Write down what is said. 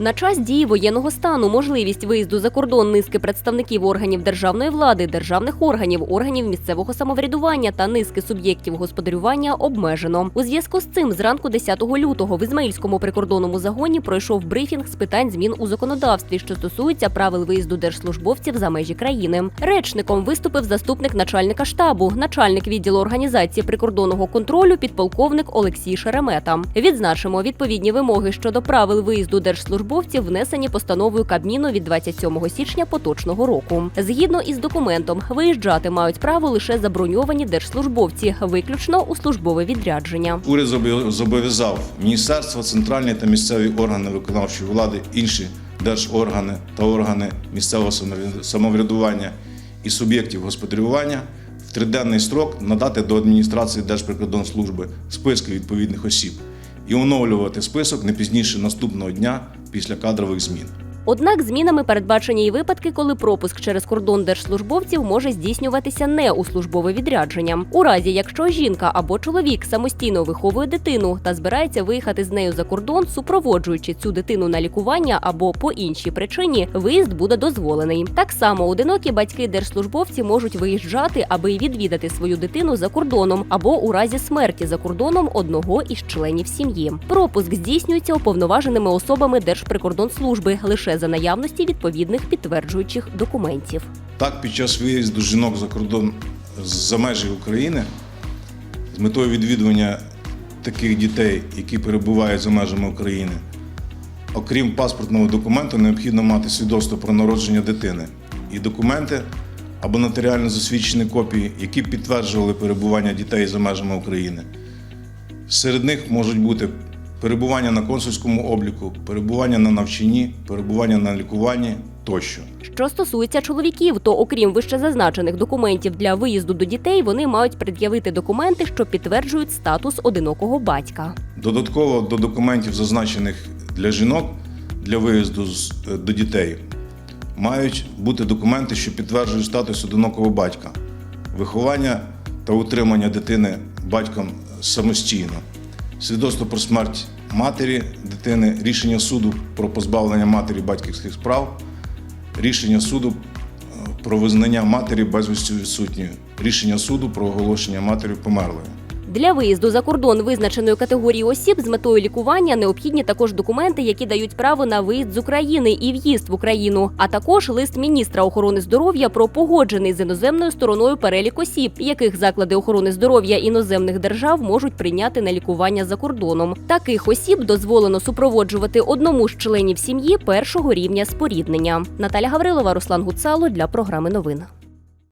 На час дії воєнного стану можливість виїзду за кордон низки представників органів державної влади, державних органів, органів місцевого самоврядування та низки суб'єктів господарювання обмежено. У зв'язку з цим зранку 10 лютого в Ізмаїльському прикордонному загоні пройшов брифінг з питань змін у законодавстві, що стосуються правил виїзду держслужбовців за межі країни. Речником виступив заступник начальника штабу, начальник відділу організації прикордонного контролю, підполковник Олексій Шеремета. Відзначимо відповідні вимоги щодо правил виїзду держслужбовців внесені постановою Кабміну від 27 січня поточного року. Згідно із документом, виїжджати мають право лише заброньовані держслужбовці, виключно у службове відрядження. Уряд зобов'я- зобов'язав міністерства, центральні та місцеві органи виконавчої влади, інші держоргани та органи місцевого самовряд- самоврядування і суб'єктів господарювання в триденний строк надати до адміністрації Держприкордонслужби списки відповідних осіб і оновлювати список не пізніше наступного дня після кадрових змін. Однак змінами передбачені і випадки, коли пропуск через кордон держслужбовців може здійснюватися не у службове відрядження. У разі, якщо жінка або чоловік самостійно виховує дитину та збирається виїхати з нею за кордон, супроводжуючи цю дитину на лікування або по іншій причині, виїзд буде дозволений. Так само одинокі батьки держслужбовці можуть виїжджати, аби відвідати свою дитину за кордоном або у разі смерті за кордоном одного із членів сім'ї. Пропуск здійснюється уповноваженими особами Держприкордонслужби лише за наявності відповідних підтверджуючих документів. Так, під час виїзду жінок за кордон за межі України з метою відвідування таких дітей, які перебувають за межами України, окрім паспортного документу, необхідно мати свідоцтво про народження дитини і документи або нотаріально засвідчені копії, які підтверджували перебування дітей за межами України. Серед них можуть бути перебування на консульському обліку, перебування на навчанні, перебування на лікуванні тощо. Що стосується чоловіків, то окрім вищезазначених документів для виїзду до дітей, вони мають пред'явити документи, що підтверджують статус одинокого батька. Додатково до документів, зазначених для жінок для виїзду е, до дітей, мають бути документи, що підтверджують статус одинокого батька, виховання та утримання дитини батьком самостійно, свідоцтво про смерть матері дитини, рішення суду про позбавлення матері батьківських справ, рішення суду е, про визнання матері безвістю відсутньою, рішення суду про оголошення матері померлою. Для виїзду за кордон визначеної категорії осіб з метою лікування необхідні також документи, які дають право на виїзд з України і в'їзд в Україну, а також лист міністра охорони здоров'я про погоджений з іноземною стороною перелік осіб, яких заклади охорони здоров'я іноземних держав можуть прийняти на лікування за кордоном. Таких осіб дозволено супроводжувати одному з членів сім'ї першого рівня споріднення. Наталя Гаврилова, Руслан Гуцало для програми новин.